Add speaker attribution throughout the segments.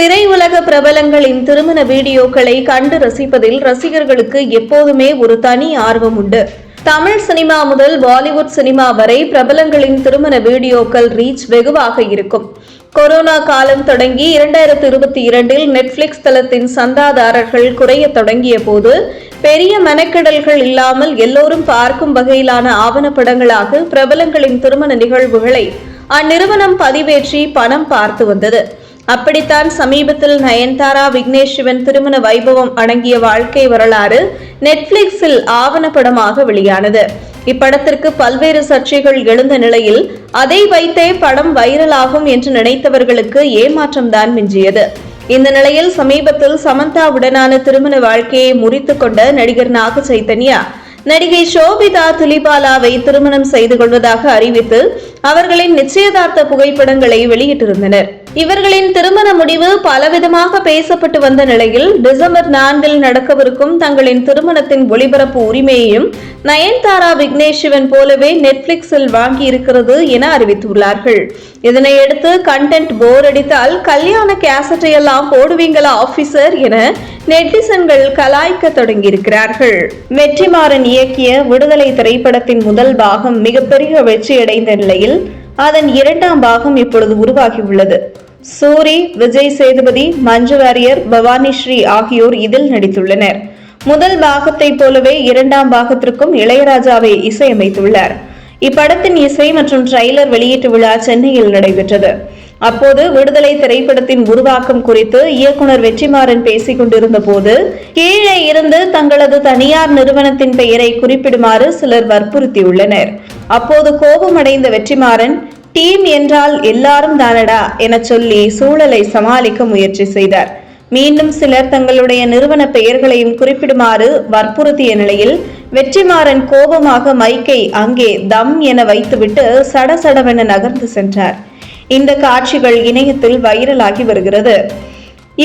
Speaker 1: திரையுலக பிரபலங்களின் திருமண வீடியோக்களை கண்டு ரசிப்பதில் ரசிகர்களுக்கு எப்போதுமே ஒரு தனி ஆர்வம் உண்டு. தமிழ் சினிமா முதல் பாலிவுட் சினிமா வரை பிரபலங்களின் திருமண வீடியோக்கள் ரீச் வெகுவாக இருக்கும். கொரோனா காலம் தொடங்கி இரண்டாயிரத்தி இருபத்தி இரண்டில் நெட்ஃபிளிக்ஸ் தளத்தின் சந்தாதாரர்கள் குறைய தொடங்கிய போது பெரிய மெனக்கெடல்கள் இல்லாமல் எல்லோரும் பார்க்கும் வகையிலான ஆவணப்படங்களாக பிரபலங்களின் திருமண நிகழ்வுகளை அந்நிறுவனம் பதிவேற்றி பணம் பார்த்து வந்தது. அப்படித்தான் சமீபத்தில் நயன்தாரா விக்னேஷ் சிவன் திருமண வைபவம் அடங்கிய வாழ்க்கை வரலாறு நெட்ஃபிளிக்ஸில் ஆவணப்படமாக வெளியானது. இப்படத்திற்கு பல்வேறு சர்ச்சைகள் எழுந்த நிலையில் அதை வைத்தே படம் வைரலாகும் என்று நினைத்தவர்களுக்கு ஏமாற்றம்தான் மிஞ்சியது. இந்த நிலையில் சமீபத்தில் சமந்தாவுடனான திருமண வாழ்க்கையை முறித்து கொண்ட நடிகர் நாக சைத்தன்யா நடிகை ஷோபிதா துலிபாலாவை திருமணம் செய்து கொள்வதாக அறிவித்து அவர்களின் நிச்சயதார்த்த புகைப்படங்களை வெளியிட்டிருந்தனர். இவர்களின் திருமண முடிவு பலவிதமாக பேசப்பட்டு வந்த நிலையில் டிசம்பர் நான்கில் நடக்கவிருக்கும் தங்களின் திருமணத்தின் ஒளிபரப்பு உரிமையையும் நயன்தாரா விக்னேஷ் சிவன் போலவே நெட்ஃபிளிக்ஸில் வாங்கி இருக்கிறது என அறிவித்துள்ளார்கள். இதனையடுத்து கண்டென்ட் போர் அடித்தால் கல்யாண கேசட்டை எல்லாம் போடுவீங்களா ஆபீசர் என நெட்டிசன்கள் கலாய்க்க தொடங்கியிருக்கிறார்கள். வெற்றிமாறன் இயக்கிய விடுதலை திரைப்படத்தின் முதல் பாகம் மிகப்பெரிய வெற்றியடைந்த நிலையில் அதன் இரண்டாம் பாகம் இப்பொழுது உருவாகியுள்ளது. சூரி விஜய் சேதுபதி மஞ்சு வாரியர் பவானி ஸ்ரீ ஆகியோர் இதில் நடித்துள்ளனர். முதல் பாகத்தைப் போலவே இரண்டாம் பாகத்திற்கும் இளையராஜாவை இசையமைத்துள்ளார். இப்படத்தின் இசை மற்றும் ட்ரெய்லர் வெளியீட்டு விழா சென்னையில் நடைபெற்றது. அப்போது விடுதலை திரைப்படத்தின் உருவாக்கம் குறித்து இயக்குனர் வெற்றிமாறன் பேசிக் கொண்டிருந்த போது கீழே இருந்து தங்களது தனியார் நிறுவனத்தின் பெயரை குறிப்பிடுமாறு சிலர் வற்புறுத்தியுள்ளனர். அப்போது கோபமடைந்த வெற்றிமாறன் டீம் என்றால் எல்லாரும் தானடா என சொல்லி சூழலை சமாளிக்க முயற்சி செய்தார். மீண்டும் சிலர் தங்களுடைய நிறுவன பெயர்களையும் குறிப்பிடுமாறு வற்புறுத்திய நிலையில் வெற்றிமாறன் கோபமாக மைக்கை அங்கே தம் என வைத்துவிட்டு சடசடவென நகர்ந்து சென்றார். இந்த காட்சிகள் இணையத்தில் வைரலாகி வருகிறது.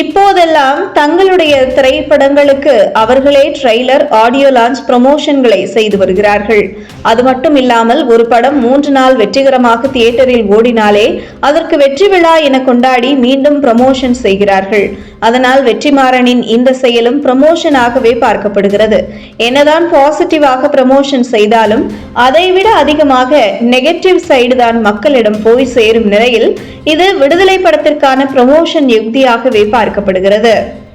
Speaker 1: இப்போதெல்லாம் தங்களுடைய திரைப்படங்களுக்கு அவர்களே ட்ரெய்லர் ஆடியோ லான்ச் ப்ரமோஷன்களை செய்து வருகிறார்கள். அது மட்டும் இல்லாமல் ஒரு படம் மூன்று நாள் வெற்றிகரமாக தியேட்டரில் ஓடினாலே அதற்கு வெற்றி விழா என கொண்டாடி மீண்டும் ப்ரமோஷன் செய்கிறார்கள். அதனால் வெற்றிமாறனின் இந்த செயலும் ப்ரமோஷனாகவே பார்க்கப்படுகிறது. என்னதான் பாசிட்டிவாக ப்ரமோஷன் செய்தாலும் அதைவிட அதிகமாக நெகட்டிவ் சைடு தான் மக்களிடம் போய் சேரும் நிலையில் இது விடுதலை படத்திற்கான ப்ரமோஷன் யுக்தியாகவே பார்க்கப்படுகிறது.